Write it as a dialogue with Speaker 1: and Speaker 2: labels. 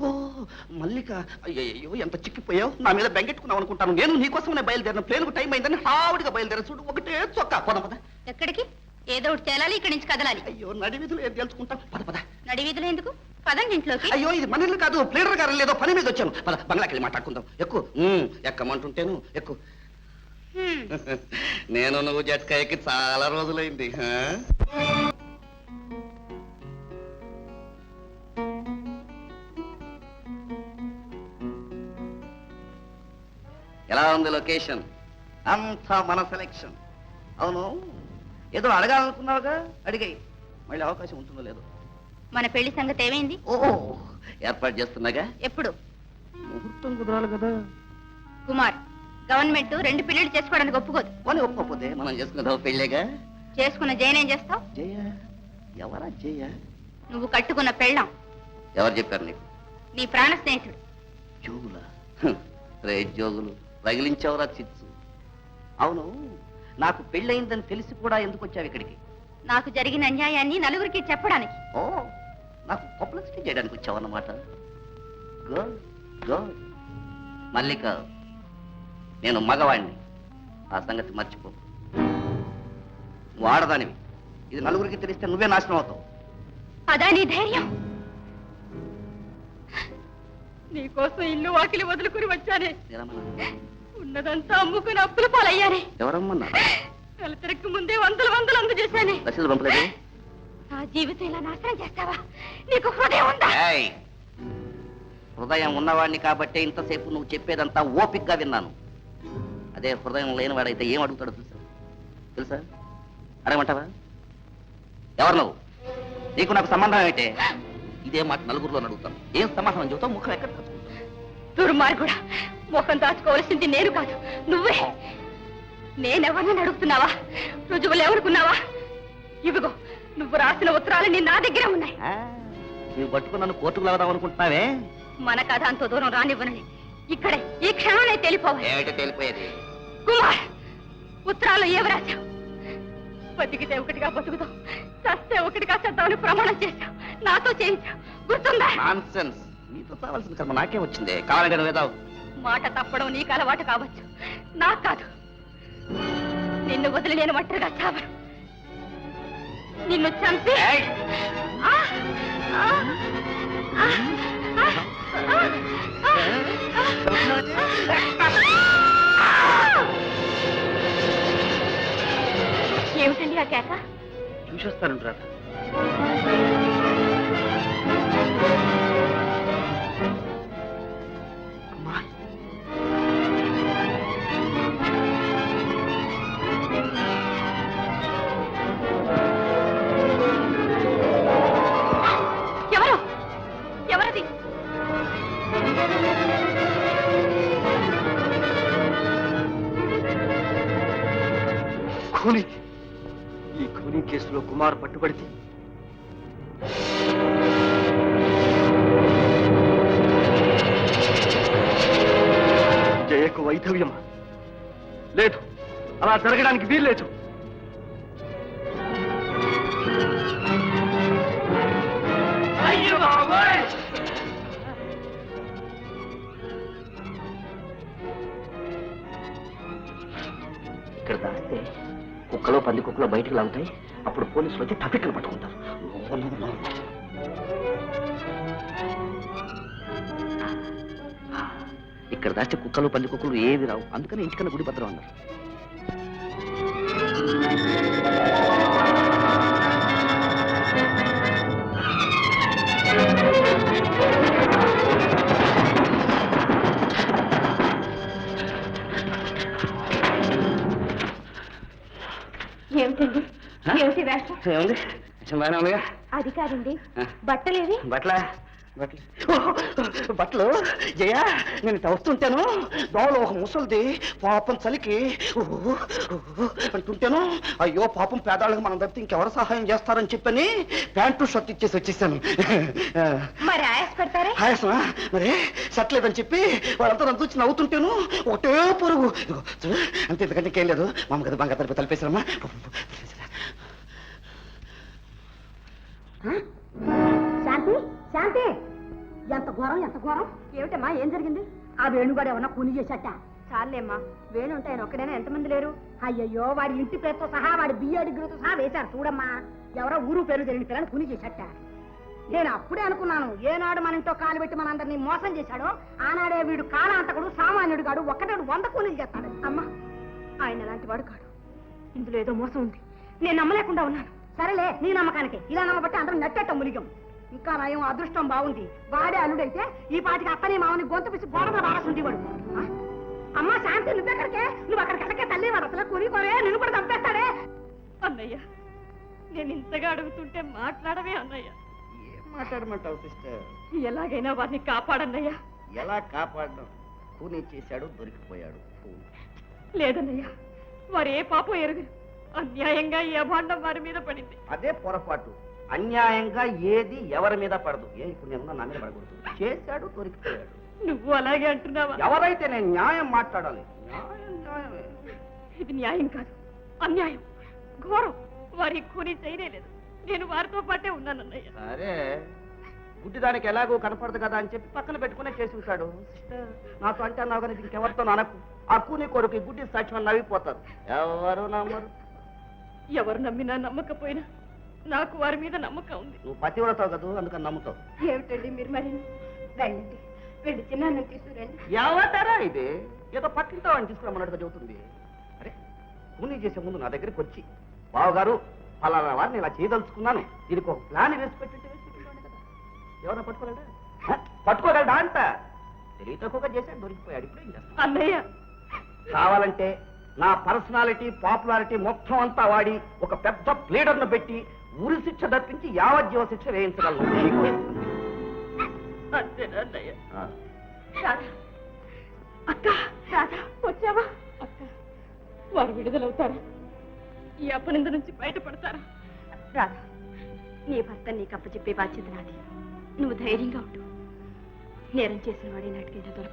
Speaker 1: ఓ మల్లిక అయ్యయ్యో ఎంత చిక్కిపోయావు? నా మీద బెంగెట్టుకున్నావు అనుకుంటాను. నేను నీకోసమే బయలుదేరిన ప్లేన్కు టైం అయిందని హావుడిగా బయలుదేరా చూడు ఒకటే చొక్కా. పద పద.
Speaker 2: ఎక్కడికి? ఏదో ఒకటి తేలాలి ఇక్కడి నుంచి కదలాలి.
Speaker 1: అయ్యో నడి వీధులు ఏం తెలుసుకుంటాం పద పద.
Speaker 2: నడి వీధిలో ఎందుకు? పదండి ఇంట్లోకి.
Speaker 1: అయ్యో ఇది మన ఇల్లు కాదు. ప్లేడర్ గారు లేదో పని మీద వచ్చాను. పద బంగ్లాకి మాట్లాడుకుందాం. ఎక్కువ ఎక్కమంటుంటేను ఎక్కువ. నేను నువ్వు జట్కా ఎక్కి చాలా రోజులైంది ఉంది లొకేషన్ అంతా మన సెలెక్షన్ అవును? ఏదో అడగాలనుకున్నావుగా? అడిగాయి. మళ్ళీ అవకాశం ఉంటుందో లేదో.
Speaker 2: మన పెళ్ళి సంగతి ఏమైంది?
Speaker 1: ఓ ఏర్పాటు చేస్తున్నాగా?
Speaker 2: ఎప్పుడు?
Speaker 1: ముహూర్తం కుదరాలి కదా.
Speaker 2: కుమార్ గవర్నమెంట్ రెండు పెళ్ళిళ్ళు చేసుకోవడానికి ఒప్పుకోదు.
Speaker 1: పోనీ ఒప్పకపోతే మనం చేసుకున్నదో పెళ్ళేగా
Speaker 2: చేసుకున్న ఏం చేస్తావు?
Speaker 1: జయ? ఎవరా జయ?
Speaker 2: నువ్వు కట్టుకున్న పెళ్ళాం.
Speaker 1: ఎవరు చెప్పారు నీకు?
Speaker 2: నీ ప్రాణ స్నేహితుడు.
Speaker 1: జోగులా? హ్, రే జోగులు. రగిలించావురా చిచ్చు. అవును నాకు పెళ్ళయిందని తెలిసి కూడా ఎందుకు వచ్చావు ఇక్కడికి?
Speaker 2: నాకు జరిగిన అన్యాయాన్ని నలుగురికి చెప్పడానికి.
Speaker 1: ఓ నాకు పబ్లిసిటీ చేయడానికి వచ్చావన్నమాట. గుడ్ గుడ్ మల్లిక నేను మగవాణ్ణి. ఆ సంగతి మర్చిపో. నువ్వు ఆడదానివి. ఇది నలుగురికి తెలిస్తే నువ్వే నాశనం అవుతావు.
Speaker 2: అదా నీ ధైర్యం? నీకోసం ఇల్లు వాకిలి వదులుకుని వచ్చానే? ఉన్నదంతా అమ్ముకుని అప్పుల పాలయ్యానే.
Speaker 1: ఎవరమ్మన్నా
Speaker 2: ముందే వందలు వందలు అందజేశానే.
Speaker 1: రసీదు పంపలేదు?
Speaker 2: నా జీవితం ఇలా నాశనం చేస్తావా? నీకు హృదయం ఉందా!
Speaker 1: హృదయం ఉన్నవాడిని కాబట్టే ఇంతసేపు నువ్వు చెప్పేదంతా ఓపిగ్గా విన్నాను. అదే హృదయం లేనివాడైతే ఏం అడుగుతాడో తెలుసా? తెలుసా? అడగమంటావా? ఎవరు నువ్వు? నీకు నాకు సంబంధం ఏంటే ఇదే మాట నలుగురిలో అడుగుతాను. ఏం సమాధానం చెబుతావు? ముఖం ఎక్కడ?
Speaker 2: దుర్మార్గుడా ముఖం దాచుకోవలసింది నేను కాదు. నువ్వే. నేనెవరిని అడుగుతున్నావా? రుజువులు ఎవరుకున్నావా? ఇవిగో నువ్వు రాసిన ఉత్తరాలన్నీ నా దగ్గరే ఉన్నాయి.
Speaker 1: నువ్వు పట్టుకుని నన్ను కోర్టుకు వెళదాం అనుకుంటున్నావే?
Speaker 2: మన కథ అంత దూరం రానివ్వనని. ఇక్కడే ఈ క్షణాలే తెలిపోవాలి.
Speaker 1: ఏమిటో తెలిపోయేది?
Speaker 2: కుమార్ ఉత్తరాలు ఏమి రాశావు? బతికితే ఒకటిగా బతుకుతాం చస్తే ఒకటిగా చద్దామని ప్రమాణం చేశావు నాతో చేయించావు గుర్తుందా?
Speaker 1: నాన్ నీతో కావాల్సిన కర్మ నాకే వచ్చింది. కావాలంటే నువ్వేదావు
Speaker 2: మాట తప్పడం నీకు అలవాటు కావచ్చు. నాకు కాదు. నిన్ను వదిలి నేను ఒంటరిగా చావను. నిన్ను చంపి
Speaker 1: ఏయ్!
Speaker 2: ఆ! ఆ! ఆ! ఆ! ఏమిటండి ఆ కేక?
Speaker 1: చూసేస్తాను రాత
Speaker 2: ఎవరు? ఎవరది?
Speaker 3: ఖూనీ ఈ ఖూనీ కేసులో కుమార్ పట్టుబడితే జయకు వైధవ్యమా లేదు అలా జరగడానికి వీల్లేదు అయ్యో బాబోయ్!
Speaker 1: ఇక్కడ దాస్తే కుక్కలో పంది కుక్కలో బయటికి లాగుతాయి. అప్పుడు పోలీసులు వచ్చి టపిక్కలు పట్టుకుంటారు. ఇక్కడ దాస్తే కుక్కలు పంది కుక్కలు ఏవి రావు. అందుకని ఇంటికన్నా గుడి భద్రం అన్నారు.
Speaker 2: ఏమిటండి ఏమిటి వేషం
Speaker 1: ఏముంది బాగానే ఉందిగా
Speaker 2: అది కాదండి. బట్టలేవి?
Speaker 1: బట్టలు? బట్టలు. జయ నేను ఇట్లా వస్తుంటాను దోవలో ఒక ముసలిది పాపం చలికి అంటుంటాను అయ్యో పాపం పేదాళ్ళకి మనం తప్పితే ఇంకెవరు సహాయం చేస్తారని చెప్పని ప్యాంటు షర్ట్ ఇచ్చేసి వచ్చేసాను.
Speaker 2: మరి ఆయాస పడతారే?
Speaker 1: ఆయాసమా? మరి షర్ట్ లేదని చెప్పి వాళ్ళంతా నన్ను చూసి నవ్వుతుంటాను ఒకటే పొరుగు. అంతే ఎందుకంటే ఇంకేం లేదు. మామ కదా బంగారు తలిపి తలిపేశారమ్మా.
Speaker 2: శాంతి శాంతి!
Speaker 4: ఎంత ఘోరం ఎంత ఘోరం? ఏమిటమ్మా ఏం జరిగింది? ఆ వేణుగాడు ఏమన్నా కూని చేశాట చాలేమ్మా వేణు ఉంటే ఆయన ఒక్కడైనా ఎంతమంది లేరు? అయ్యయ్యో వాడి ఇంటి పేరుతో సహా వాడి బియ్య డిగ్రీతో సహా వేశారు చూడమ్మా. ఎవరో ఊరు పేరు తెలియని పిల్లని కూని చేశాట నేను అప్పుడే అనుకున్నాను ఏనాడు మన ఇంట్లో కాలు పెట్టి మనందరినీ మోసం చేశాడో ఆనాడే వీడు కాలాంతకుడు సామాన్యుడు కాడు ఒక్కటాడు వంద కూలీలు చేస్తాడు. అమ్మా ఆయన అలాంటి వాడు కాడు. ఇందులో ఏదో మోసం ఉంది. నేను నమ్మలేకుండా ఉన్నాను. సరేలే నీ నమ్మకానికి. ఇలా నమ్మబట్టి అందరం నట్టేట మునిగం. ఇంకా నయం అదృష్టం బాగుంది. వాడే అల్లుడైతే ఈ పాటికి అత్తని మామని గొంతు పిసి గోడగా బారసుంది వాడు ఆ? అమ్మా శాంతి నువ్వెక్కడికే నువ్వు అక్కడికి తల్లి వాడు అసలు కూలి కోరే నిన్ను కూడా చంపేస్తాడే.
Speaker 5: అన్నయ్య నేను ఇంతగా అడుగుతుంటే మాట్లాడవే అన్నయ్య.
Speaker 1: ఏం మాట్లాడమంటావు సిస్టర్?
Speaker 5: ఎలాగైనా వారిని కాపాడన్నయ్య.
Speaker 1: ఎలా కాపాడడం? కూనీ చేశాడు దొరికిపోయాడు.
Speaker 5: లేదన్నయ్య వారు ఏ పాపం ఎరుగరు. అన్యాయంగా ఈ అభాండం వారి మీద పడింది.
Speaker 1: అదే పొరపాటు. అన్యాయంగా ఏది ఎవరి మీద పడదు. ఏ ఇప్పుడు నేను నా మీద పడకూడదు. చేశాడు దొరికిపోయాడు.
Speaker 5: నువ్వు అలాగే అంటున్నావా?
Speaker 1: ఎవరైతే నేను న్యాయం మాట్లాడాలి? న్యాయం న్యాయమే
Speaker 5: ఇది న్యాయం కాదు అన్యాయం. ఘోరం. వారి కూని చేయలేదు నేను వారితో పాటే ఉన్నానన్నయ్య
Speaker 1: సరే. గుడ్డిదానికి ఎలాగో కనపడదు కదా అని చెప్పి పక్కన పెట్టుకునే చేసి ఉంటాడు. నాతో అంటే అన్నావు కానీ ఇంకెవరితో అనకు ఆ కూని కొడుకు ఈ గుడ్డి సాక్ష్యం నవ్విపోతారు. ఎవరు నమ్మరు?
Speaker 5: ఎవరు నమ్మినా నమ్మకపోయినా నాకు వారి మీద నమ్మకం ఉంది.
Speaker 1: నువ్వు పతివ్రతావు కదా అందుకని నమ్ముతావు.
Speaker 4: ఏమిటండి మీరు మరి వెళ్ళండి వెళ్ళి చిన్న తీసుకురండి.
Speaker 1: ఎవటారా ఇది? ఏదో పక్కింటో అని తీసుకురమ్మన్నట్టుగా చెబుతుంది. అరే కూనీ చేసే ముందు నా దగ్గరికి వచ్చి బావగారు ఫలానా వారిని ఇలా చేయదలుచుకున్నాను. దీనికి ఒక ప్లాన్ వేసి కదా. ఎవరైనా పట్టుకోలేడా? పట్టుకోగలడా అంట తెలివి తక్కువగా చేశాడు దొరికిపోయాడు ఇప్పుడు ఏం
Speaker 5: అన్నయ్య.
Speaker 1: కావాలంటే నా పర్సనాలిటీ పాపులారిటీ మొత్తం అంతా వాడి ఒక పెద్ద ప్లేడర్ను పెట్టి ఉరి శిక్ష తప్పించి యావజ్జీవ శిక్ష వేయించగలను.
Speaker 5: అక్క. వచ్చావా? అక్క వారు విడుదలవుతారా. ఈ అపనింద నుంచి బయటపడతారా.
Speaker 4: రాధా నీ భర్త నీకు అప్పచెప్పే బాధ్యత నాది. నువ్వు ధైర్యంగా ఉండు. నేరం చేసిన వాడి నాటికి దొరక